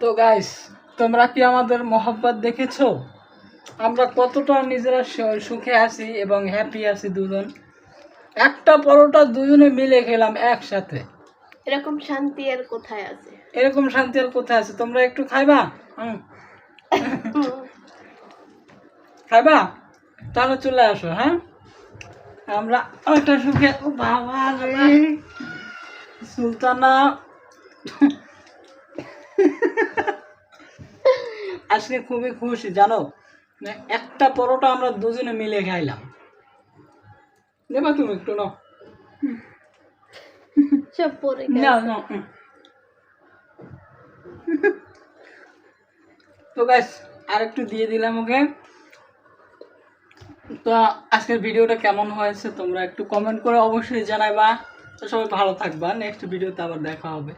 তো গাইস তোমরা কি আমাদের মহব্বত দেখেছ? আমরা কতটা নিজেরা সুখে আছি এবং হ্যাপি আছি দুজন। একটা পরোটা দুজনে মিলে খেলাম একসাথে। এরকম শান্তি আর কোথায় আছে? এরকম শান্তি আর কোথায় আছে? তোমরা একটু খাইবা? হুম। খাইবা? তাহলে চলে আসো হ্যাঁ? আমরা একটা সুখে সুলতানা। আজকে খুবই খুশি, জানো? মানে একটা পরোটা আমরা দুজনে মিলে খাইলাম। দেবা তুমি একটু নাও। সব পরে না না হুম। তো গাইস আর একটু দিয়ে দিলাম ওকে তো আজকের ভিডিওটা কেমন হয়েছে তোমরা একটু কমেন্ট করে অবশ্যই জানাইবা। তো সবাই ভালো থাকবা। নেক্সট ভিডিওতে আবার দেখা হবে।